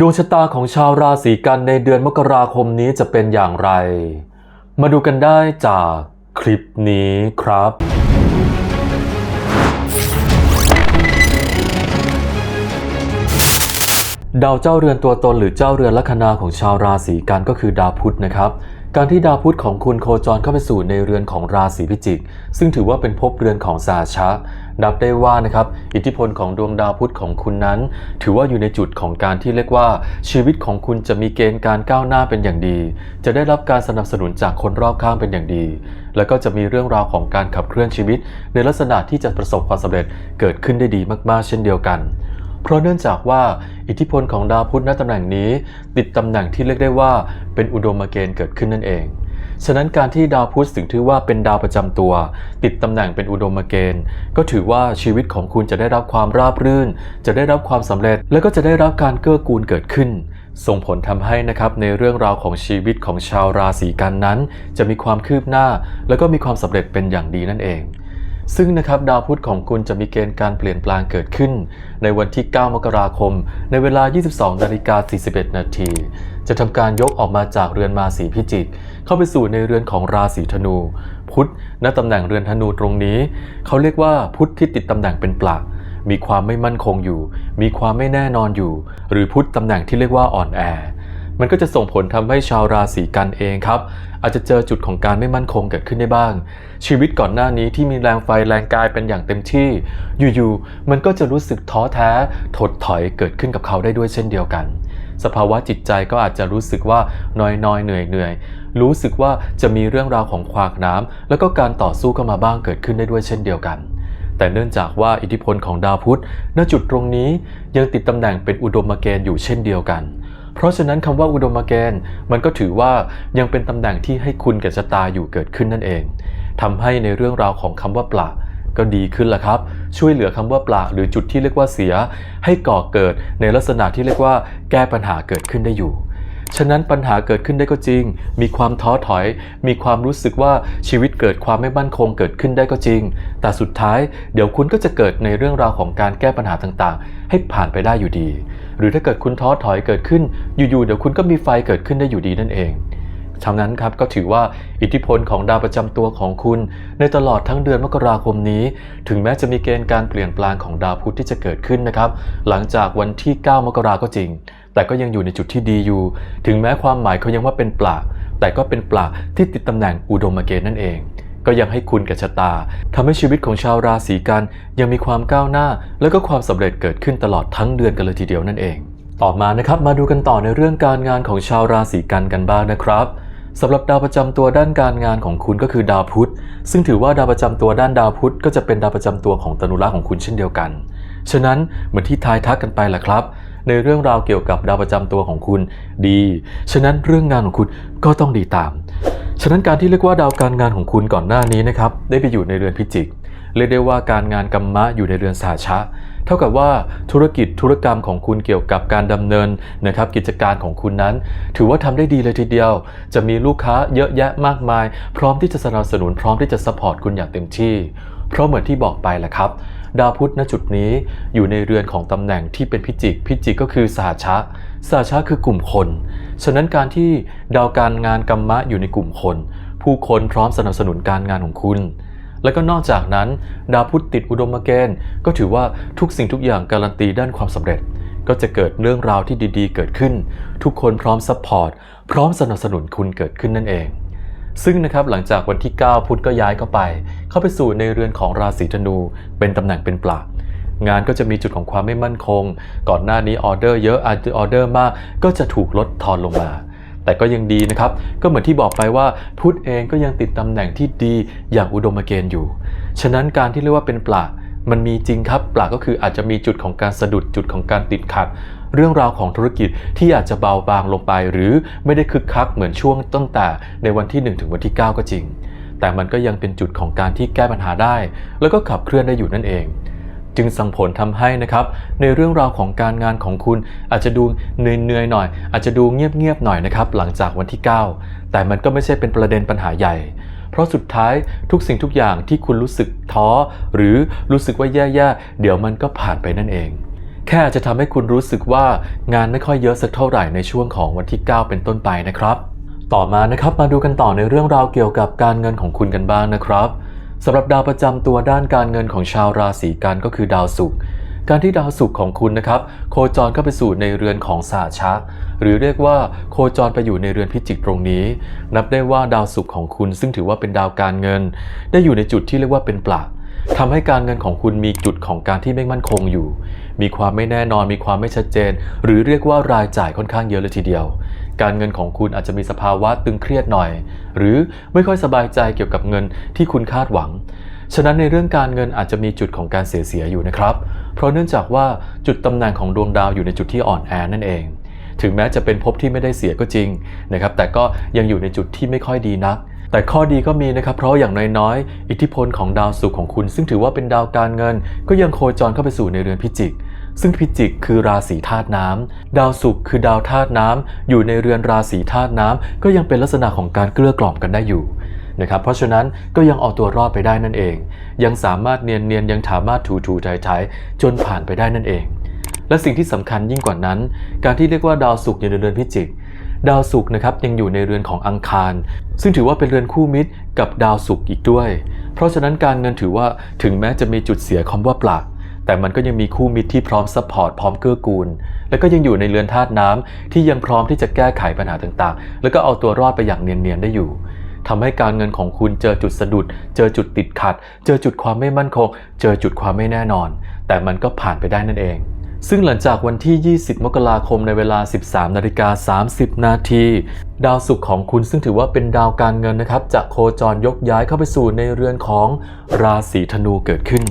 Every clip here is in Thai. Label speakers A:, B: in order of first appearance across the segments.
A: ดวงชะตาของชาวราศีกันในเดือนมกราคมนี้จะเป็นอย่างไร มาดูกันได้จากคลิปนี้ครับ ดาวเจ้าเรือนตัวตนหรือเจ้าเรือนลัคนาของชาวราศีกันก็คือดาวพุธนะครับการที่ดาวพุธของคุณโคจรเข้าไปสู่ในเรือนของราศีพิจิก ซึ่งถือว่าเป็นภพเรือนของสาชะ นับได้ว่านะครับอิทธิพลของดวงดาวพุธของคุณนั้น ถือว่าอยู่ในจุดของการที่เรียกว่า ชีวิตของคุณจะมีเกณฑ์การก้าวหน้าเป็นอย่างดี จะได้รับการสนับสนุนจากคนรอบข้างเป็นอย่างดี แล้วก็จะมีเรื่องราวของการขับเคลื่อนชีวิต ในลักษณะที่จะประสบความสำเร็จเกิดขึ้นได้ดีมากๆ เช่นเดียวกันเพราะเนื่องจากว่าอิทธิพลของดาวพุธณตำแหน่งนี้ ติดตำแหน่งที่เรียกได้ว่า เป็นอุดมเกณฑ์เกิดขึ้นนั่นเอง ฉะนั้นการที่ดาวพุธถึงถือว่าเป็นดาวประจำตัว ติดตำแหน่งเป็นอุดมเกณฑ์ ก็ถือว่าชีวิตของคุณจะได้รับความราบรื่น จะได้รับความสำเร็จ และก็จะได้รับการเกื้อกูลเกิดขึ้น ส่งผลทำให้นะครับในเรื่องราวของชีวิตของชาวราศีกันนั้น จะมีความคืบหน้า และก็มีความสำเร็จเป็นอย่างดีนั่นเอง ซึ่งนะครับดาวพุธของคุณจะมีเกณฑ์การเปลี่ยนแปลงเกิดขึ้น ในวันที่ 9 มกราคม ในเวลา 22นาฬิกา41 นาที จะทำการยกออกมาจากเรือนมาสีพิจิก เข้าไปสู่ในเรือนของราศีธนู พุธณตำแหน่งเรือนธนูตรงนี้ เขาเรียกว่าพุธที่ติดตำแหน่งเป็นปลักมีความไม่มั่นคงอยู่ มีความไม่แน่นอนอยู่ หรือพุธตำแหน่งที่เรียกว่าอ่อนแอ มันก็จะส่งผลทำให้ชาวราศีกันเองครับ อาจจะเจอจุดของการไม่มั่นคงเกิดขึ้นได้บ้าง ชีวิตก่อนหน้านี้ที่มีแรงไฟแรงกายเป็นอย่างเต็มที่ อยู่ๆมันก็จะรู้สึกท้อแท้ ถดถอยเกิดขึ้นกับเขาได้ด้วยเช่นเดียวกัน สภาวะจิตใจก็อาจจะรู้สึกว่าน้อยๆเหนื่อยเหนื่อยๆรู้สึกว่าจะมีเรื่องราวของขวากน้ำแล้วก็การต่อสู้เข้ามาบ้างเกิดขึ้นได้ด้วยเช่นเดียวกันแต่เนื่องจากว่าอิทธิพลของดาวพุธณจุดตรงนี้ยังติดตำแหน่งเป็นอุดมเกณฑ์อยู่เช่นเดียวกัน เพราะฉะนั้นคำว่าอุดมเกณฑ์มันก็ถือว่ายังเป็นตำแหน่งที่ให้คุณกับชะตาอยู่เกิดขึ้นนั่นเองทำให้ในเรื่องราวของคำว่าปลาก็ดีขึ้นละครับ ช่วยเหลือคำว่าปลาหรือจุดที่เรียกว่าเสีย ให้ก่อเกิดในลักษณะที่เรียกว่าแก้ปัญหาเกิดขึ้นได้อยู่ ฉะนั้นปัญหาเกิดขึ้นได้ก็จริง มีความท้อถอย มีความรู้สึกว่าชีวิตเกิดความไม่มั่นคงเกิดขึ้นได้ก็จริง แต่สุดท้ายเดี๋ยวคุณก็จะเกิดในเรื่องราวของการแก้ปัญหาต่างๆ ให้ผ่านไปได้อยู่ดี หรือถ้าเกิดคุณท้อถอยเกิดขึ้น อยู่ๆเดี๋ยวคุณก็มีไฟเกิดขึ้นได้อยู่ดีนั่นเอง ฉะนั้นครับก็ถือว่าอิทธิพลของดาวประจำตัวของคุณ ในตลอดทั้งเดือนมกราคมนี้ ถึงแม้จะมีเกณฑ์การเปลี่ยนแปลงของดาวพุธที่จะเกิดขึ้นนะครับ หลังจากวันที่ 9 มกราก็จริง แต่ก็ยังอยู่ในจุดที่ดีอยู่ ถึงแม้ความหมายเขายังว่าเป็นปลาแต่ก็เป็นปลาที่ติดตำแหน่งอุดมเกณฑ์นั่นเองก็ยังให้คุณกับชะตาทำให้ชีวิตของชาวราศีกันยังมีความก้าวหน้า และก็ความสำเร็จเกิดขึ้นตลอดทั้งเดือนกันเลยทีเดียวนั่นเอง ต่อมานะครับมาดูกันต่อในเรื่องการงานของชาวราศีกันกันบ้างนะครับ สำหรับดาวประจำตัวด้านการงานของคุณก็คือดาวพุธ ซึ่งถือว่าดาวประจำตัวด้านดาวพุธก็จะเป็นดาวประจำตัวของตนุระของคุณเช่นเดียวกัน ฉะนั้นเหมือนที่ทายทักกันไปแหละครับ ในเรื่องราวเกี่ยวกับดาวประจำตัวของคุณดี ฉะนั้นเรื่องงานของคุณก็ต้องดีตาม ฉะนั้นการที่เรียกว่าดาวการงานของคุณก่อนหน้านี้นะครับได้ไปอยู่ในเรือนพิจิกเรียกได้ว่าการงานกรรมะอยู่ในเรือนสาชะ เท่ากับว่าธุรกิจธุรกรรมของคุณเกี่ยวกับการดำเนินนะครับกิจการของคุณนั้น ถือว่าทำได้ดีเลยทีเดียว จะมีลูกค้าเยอะแยะมากมาย พร้อมที่จะสนับสนุนพร้อมที่จะสปอร์ตคุณอย่างเต็มที่ เพราะเหมือนที่บอกไปแหละครับ ดาวพุธณจุดนี้อยู่ในเรือนของตำแหน่งที่เป็นพิจิกพิจิกก็คือสหชะสหชะคือกลุ่มคน ฉะนั้นการที่ดาวการงานกรรมะอยู่ในกลุ่มคน ผู้คนพร้อมสนับสนุนการงานของคุณ และก็นอกจากนั้น ดาวพุธติดอุดมเกณฑ์ ก็ถือว่าทุกสิ่งทุกอย่างการันตีด้านความสำเร็จ ก็จะเกิดเรื่องราวที่ดีๆ เกิดขึ้น ทุกคนพร้อมซัพพอร์ตพร้อมสนับสนุนคุณเกิดขึ้นนั่นเอง ซึ่งนะครับหลังจากวันที่ 9 พุธก็ย้ายเข้าไป เข้าไปสู่ในเรือนของราศีธนู เป็นตำแหน่งเป็นปลางานก็จะมีจุดของความไม่มั่นคง ก่อนหน้านี้ออเดอร์เยอะอาจจะออเดอร์มากก็จะถูกลดทอนลงมา แต่ก็ยังดีนะครับ ก็เหมือนที่บอกไปว่าพุทธเองก็ยังติดตำแหน่งที่ดีอย่างอุดมเกณฑ์อยู่ ฉะนั้นการที่เรียกว่าเป็นปลามันมีจริงครับปลาก็คืออาจจะมีจุดของการสะดุดจุดของการติดขัด เรื่องราวของธุรกิจที่อาจจะเบาบางลงไป หรือไม่ได้คึกคักเหมือนช่วงตั้งแต่ในวันที่ 1 ถึงวันที่ 9 ก็จริง แต่มันก็ยังเป็นจุดของการที่แก้ปัญหาได้ แล้วก็ขับเคลื่อนได้อยู่นั่นเอง จึงส่งผลทำให้นะครับ ในเรื่องราวของการงานของคุณอาจจะดูเหนื่อยๆหน่อย อาจจะดูเงียบๆหน่อยนะครับ หลังจากวันที่ 9 แต่มันก็ไม่ใช่เป็นประเด็นปัญหาใหญ่ เพราะสุดท้ายทุกสิ่งทุกอย่างที่คุณรู้สึกท้อ หรือรู้สึกว่าแย่ๆเดี๋ยวมันก็ผ่านไปนั่นเองแค่อาจจะทำให้คุณรู้สึกว่างานไม่ค่อยเยอะสักเท่าไหร่ในช่วงของวันที่ 9 เป็นต้นไปนะครับ ต่อมานะครับมาดูกันต่อในเรื่องราวเกี่ยวกับการเงินของคุณกันบ้างนะครับ สำหรับดาวประจำตัวด้านการเงินของชาวราศีกันก็คือดาวศุกร์การที่ดาวศุกร์ของคุณนะครับ โคจรเข้าไปสู่ในเรือนของสาชะหรือเรียกว่าโคจรไปอยู่ในเรือนพิจิกตรงนี้ นับได้ว่าดาวศุกร์ของคุณซึ่งถือว่าเป็นดาวการเงิน ได้อยู่ในจุดที่เรียกว่าเป็นปลักทำให้การเงินของคุณมีจุดของการที่ไม่มั่นคงอยู่ มีความไม่แน่นอน มีความไม่ชัดเจน หรือเรียกว่ารายจ่ายค่อนข้างเยอะเลยทีเดียว การเงินของคุณอาจจะมีสภาวะตึงเครียดหน่อย หรือไม่ค่อยสบายใจเกี่ยวกับเงินที่คุณคาดหวัง ฉะนั้นในเรื่องการเงินอาจจะมีจุดของการเสียเสียอยู่นะครับ เพราะเนื่องจากว่าจุดตำแหน่งของดวงดาวอยู่ในจุดที่อ่อนแอนั่นเอง ถึงแม้จะเป็นภพที่ไม่ได้เสียก็จริงนะครับ แต่ก็ยังอยู่ในจุดที่ไม่ค่อยดีนักแต่ข้อดีก็มีนะครับ เพราะอย่างน้อยๆ อิทธิพลของดาวศุกร์ของคุณ ซึ่งถือว่าเป็นดาวการเงิน ก็ยังโคจรเข้าไปสู่ในเรือนพิจิก ซึ่งพิจิกคือราศีธาตุน้ำดาวศุกร์คือดาวธาตุน้ำอยู่ในเรือนราศีธาตุน้ำก็ยังเป็นลักษณะของการเกลือกล่อมกันได้อยู่นะครับเพราะฉะนั้นก็ยังเอาตัวรอดไปได้นั่นเอง ยังสามารถเนียนเนียนๆยังสามารถถูถูไถไถจนผ่านไปได้นั่นเอง และสิ่งที่สำคัญยิ่งกว่านั้น การที่เรียกว่าดาวศุกร์อยู่ในเรือนพิจิก ดาวศุกร์นะครับยังอยู่ในเรือนของอังคาร ซึ่งถือว่าเป็นเรือนคู่มิตรกับดาวศุกร์อีกด้วย เพราะฉะนั้นการเงินถือว่าถึงแม้จะมีจุดเสียคำว่าปลัก แต่มันก็ยังมีคู่มิตรที่พร้อมซัพพอร์ตพร้อมเกื้อกูล และก็ยังอยู่ในเรือนธาตุน้ำที่ยังพร้อมที่จะแก้ไขปัญหาต่างๆ แล้วก็เอาตัวรอดไปอย่างเนียนๆได้อยู่ทำให้การเงินของคุณเจอจุดสะดุด เจอจุดติดขัด เจอจุดความไม่มั่นคง เจอจุดความไม่แน่นอน แต่มันก็ผ่านไปได้นั่นเอง ซึ่งหลังจากวันที่ 20 มกราคมในเวลา 13นาฬิกา30 นาทีดาวศุกร์ของคุณซึ่งถือว่าเป็นดาวการเงินนะครับจะโคจรยกย้ายเข้าไปสู่ในเรือนของราศีธนูเกิดขึ้น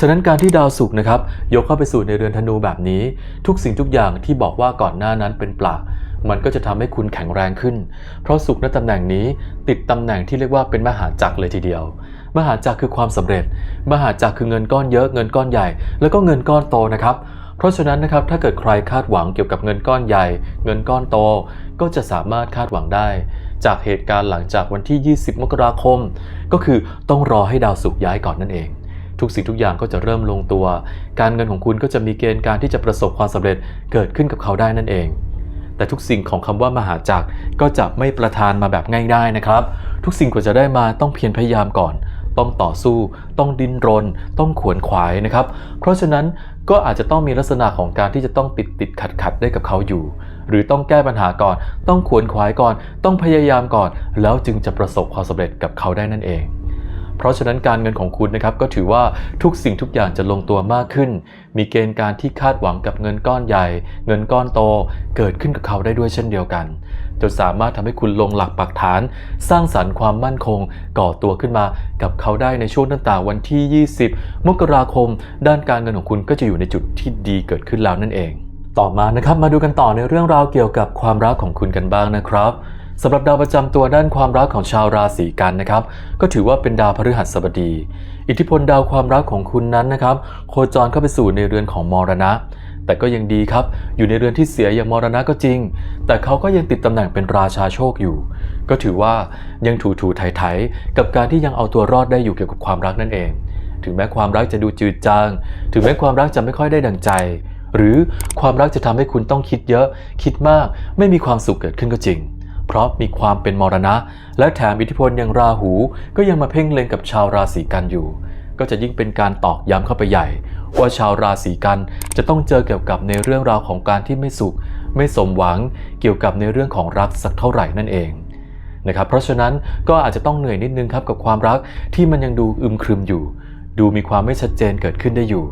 A: ฉะนั้นการที่ดาวศุกร์นะครับยกเข้าไปสู่ในเรือนธนูแบบนี้ ทุกสิ่งทุกอย่างที่บอกว่าก่อนหน้านั้นเป็นปลามันก็จะทำให้คุณแข็งแรงขึ้น เพราะศุกร์ในตำแหน่งนี้ติดตำแหน่งที่เรียกว่าเป็นมหาจักรเลยทีเดียว มหาจักรคือความสำเร็จ มหาจักรคือเงินก้อนเยอะเงินก้อนใหญ่ แล้วก็เงินก้อนโตนะครับ เพราะฉะนั้นนะครับถ้าเกิดใครคาดหวังเกี่ยวกับเงินก้อนใหญ่ เงินก้อนโต ก็จะสามารถคาดหวังได้ จากเหตุการณ์หลังจากวันที่ 20 มกราคม ก็คือต้องรอให้ดาวศุกร์ย้ายก่อนนั่นเอง ทุกสิ่งทุกอย่างก็จะเริ่มลงตัว การเงินของคุณก็จะมีเกณฑ์การที่จะประสบความสำเร็จเกิดขึ้นกับเขาได้นั่นเอง แต่ทุกสิ่งของคำว่ามหาจักรก็จะไม่ประทานมาแบบง่ายได้นะครับ ทุกสิ่งกว่าจะได้มาต้องเพียรพยายามก่อน ต้องต่อสู้ ต้องดิ้นรน ต้องขวนขวายนะครับ เพราะฉะนั้นก็อาจจะต้องมีลักษณะของการที่จะต้องติดติดขัดขัดได้กับเขาอยู่ หรือต้องแก้ปัญหาก่อน ต้องขวนขวายก่อน ต้องพยายามก่อน แล้วจึงจะประสบความสำเร็จกับเขาได้นั่นเอง เพราะฉะนั้นการเงินของคุณนะครับก็ถือว่าทุกสิ่งทุกอย่างจะลงตัวมากขึ้น มีเกณฑ์การที่คาดหวังกับเงินก้อนใหญ่ เงินก้อนโตเกิดขึ้นกับเขาได้ด้วยเช่นเดียวกันจนสามารถทำให้คุณลงหลักปักฐาน สร้างสรรค์ความมั่นคง ก่อตัวขึ้นมากับเขาได้ในช่วงตั้งแต่วันที่ 20 มกราคม ด้านการเงินของคุณก็จะอยู่ในจุดที่ดีเกิดขึ้นแล้วนั่นเอง ต่อมานะครับมาดูกันต่อในเรื่องราวเกี่ยวกับความรักของคุณกันบ้างนะครับ สำหรับดาวประจำตัวด้านความรักของชาวราศีกันนะครับ ก็ถือว่าเป็นดาวพฤหัสบดี อิทธิพลดาวความรักของคุณนั้นนะครับ โคจรเข้าไปสู่ในเรือนของมรณะ แต่ก็ยังดีครับ อยู่ในเรือนที่เสียอย่างมรณะก็จริง แต่เขาก็ยังติดตำแหน่งเป็นราชาโชคอยู่ ก็ถือว่ายังถูถูไถไถกับการที่ยังเอาตัวรอดได้อยู่เกี่ยวกับความรักนั่นเอง ถึงแม้ความรักจะดูจืดจาง ถึงแม้ความรักจะไม่ค่อยได้ดังใจ หรือความรักจะทำให้คุณต้องคิดเยอะ คิดมาก ไม่มีความสุขเกิดขึ้นก็จริง เพราะมีความเป็นมรณะ และแถมอิทธิพลอย่างราหู ก็ยังมาเพ่งเล็งกับชาวราศีกันอยู่ ก็จะยิ่งเป็นการตอกย้ำเข้าไปใหญ่ ว่าชาวราศีกันจะต้องเจอเกี่ยวกับในเรื่องราวของการที่ไม่สุข ไม่สมหวังเกี่ยวกับในเรื่องของรักสักเท่าไหร่นั่นเองนะครับเพราะฉะนั้นก็อาจจะต้องเหนื่อยนิดนึงครับกับความรักที่มันยังดูอึมครึมอยู่ ดูมีความไม่ชัดเจนเกิดขึ้นได้อยู่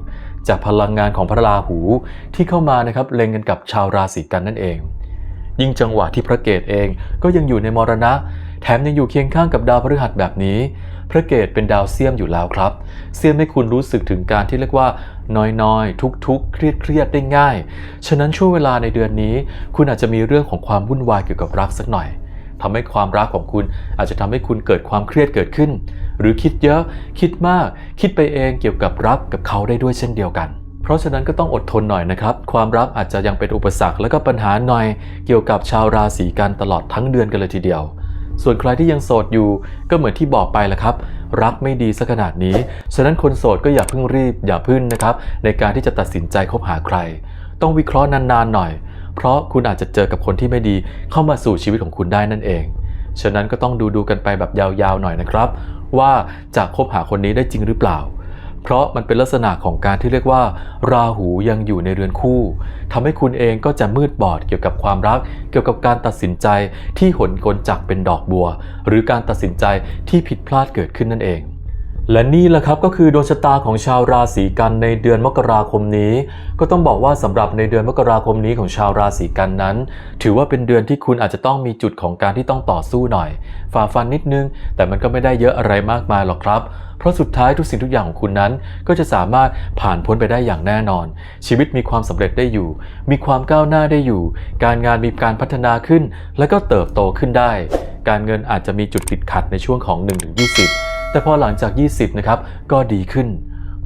A: จากพลังงานของพระราหูที่เข้ามานะครับเล็งกันกับชาวราศีกันนั่นเอง ยิ่งจังหวะที่พระเกตเองก็ยังอยู่ในมรณะ แถมยังอยู่เคียงข้างกับดาวพฤหัสแบบนี้ พระเกตเป็นดาวเสี้ยมอยู่แล้วครับ เสี้ยมให้คุณรู้สึกถึงการที่เรียกว่าน้อยๆ ทุกๆ เครียดๆได้ง่าย ฉะนั้นช่วงเวลาในเดือนนี้ คุณอาจจะมีเรื่องของความวุ่นวายเกี่ยวกับรักสักหน่อยทำให้ความรักของคุณอาจจะทำให้คุณเกิดความเครียดเกิดขึ้น หรือคิดเยอะ คิดมาก คิดไปเองเกี่ยวกับรักกับเขาได้ด้วยเช่นเดียวกัน เพราะฉะนั้นก็ต้องอดทนหน่อยนะครับ ความรักอาจจะยังเป็นอุปสรรคและก็ปัญหาหน่อย เกี่ยวกับชาวราศีกันตลอดทั้งเดือนกันเลยทีเดียว ส่วนใครที่ยังโสดอยู่ก็เหมือนที่บอกไปแหละครับ รักไม่ดีสักขนาดนี้ ฉะนั้นคนโสดก็อย่าเพิ่งรีบ อย่าพึ่งนะครับ ในการที่จะตัดสินใจคบหาใคร ต้องวิเคราะห์นานๆหน่อย เพราะคุณอาจจะเจอกับคนที่ไม่ดีเข้ามาสู่ชีวิตของคุณได้นั่นเอง ฉะนั้นก็ต้องดูดูๆกันไปแบบยาวๆหน่อยนะครับ ว่าจะคบหาคนนี้ได้จริงหรือเปล่า เพราะมันเป็นลักษณะของการที่เรียกว่า ราหูยังอยู่ในเรือนคู่ทำให้คุณเองก็จะมืดบอดเกี่ยวกับความรัก เกี่ยวกับการตัดสินใจที่หนกลจากเป็นดอกบัว หรือการตัดสินใจที่ผิดพลาดเกิดขึ้นนั่นเอง และนี่แหละครับก็คือดวงชะตาของชาวราศีกันในเดือนมกราคมนี้ ก็ต้องบอกว่าสำหรับในเดือนมกราคมนี้ของชาวราศีกันนั้น ถือว่าเป็นเดือนที่คุณอาจจะต้องมีจุดของการที่ต้องต่อสู้หน่อย ฝ่าฟันนิดนึง แต่มันก็ไม่ได้เยอะอะไรมากมายหรอกครับเพราะสุดท้ายทุกสิ่งทุกอย่างของคุณนั้น ก็จะสามารถผ่านพ้นไปได้อย่างแน่นอน ชีวิตมีความสำเร็จได้อยู่ มีความก้าวหน้าได้อยู่ การงานมีการพัฒนาขึ้น และก็เติบโตขึ้นได้ การเงินอาจจะมีจุดติดขัดในช่วงของ 1-20 แต่พอหลังจาก 20 นะครับ ก็ดีขึ้น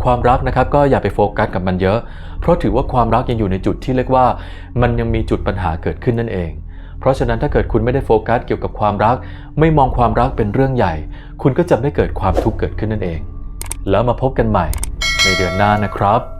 A: ความรักนะครับก็อย่าไปโฟกัสกับมันเยอะ เพราะถือว่าความรักยังอยู่ในจุดที่เรียกว่า มันยังมีจุดปัญหาเกิดขึ้นนั่นเอง เพราะฉะนั้นถ้าเกิดคุณไม่ได้โฟกัสเกี่ยวกับความรัก ไม่มองความรักเป็นเรื่องใหญ่ คุณก็จะไม่เกิดความทุกข์เกิดขึ้นนั่นเอง แล้วมาพบกันใหม่ในเดือนหน้านะครับ